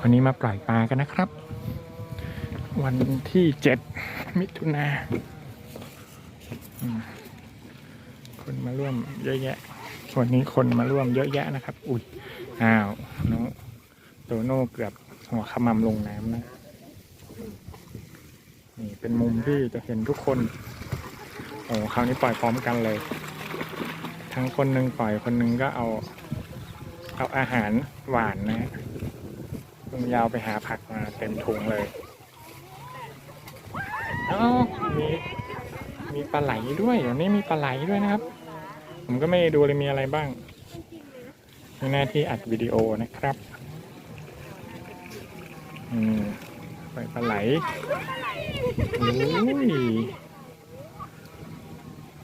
วันนี้มาปล่อยปลากันนะครับ วันที่เจ็ดมิถุนาคนมาร่วมเยอะแยะ วันนี้คนมาร่วมเยอะแยะนะครับ อุ้ยอ้าวน้องโตโน่เกือบหัวขมำลงน้ำนะนี่เป็นมุมที่จะเห็นทุกคนโอ้คราวนี้ปล่อยพร้อมกันเลย ทั้งคนหนึ่งปล่อยคนหนึ่งก็เอา เอาอาหารหวานนะฮะ ลุงยาวไปหาผักมาเต็มถุงเลยเอ้ามีมีปลาไหลด้วยวันนี้มีปลาไหลด้วยนะครับ ผมก็ไม่ได้ดูเลยมีอะไรบ้างมีหน้าที่อัดวิดีโอนะครับอืมปล่อยปลาไหลโอ้ย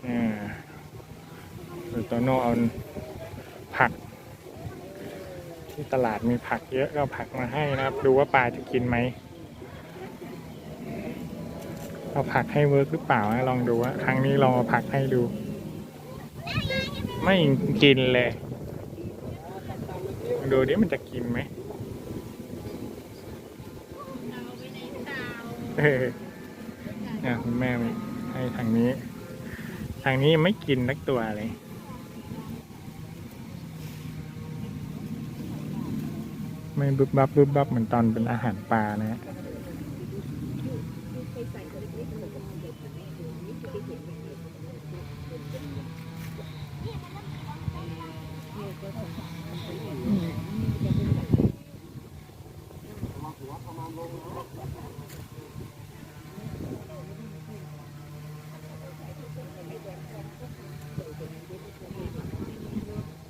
อ่าเดี๋ยวโตโน่เอาผัก ที่ตลาดมีผักเยอะก็เอาผักมาให้นะครับ ดูว่าปลาจะกินไหมเอาผักให้เวิร์กหรือเปล่านะลองดูว่าครั้งนี้ลองเอาผักให้ดู ไม่กินเลย ดูดิมันจะกินไหมเออเนี่ยคุณแม่ให้ทางนี้ ทางนี้ไม่กินนักตัวเลย ไม่บึบบับบึบบับเหมือนตอนเป็นอาหารปลานะฮะ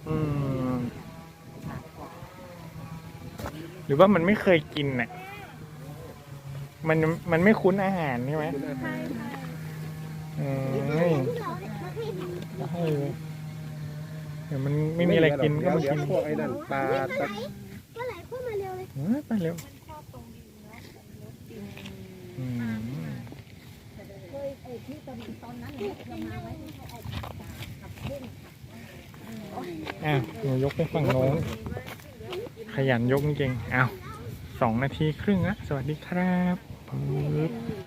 อืม หรือว่ามันไม่เคยกินน่ะ มันมันไม่คุ้นอาหารใช่ไหมอืมให้เลยเดี๋ยวมันไม่มีอะไรกินก็มากินพวกไอ้นั่นปลาตะก็ไหลเข้ามาเร็วเลยเออไปเร็วอืมอ้าวหนูยกไปฝั่งโน้น ยันยกจริงเอาสองนาทีครึ่งนะสวัสดีครับ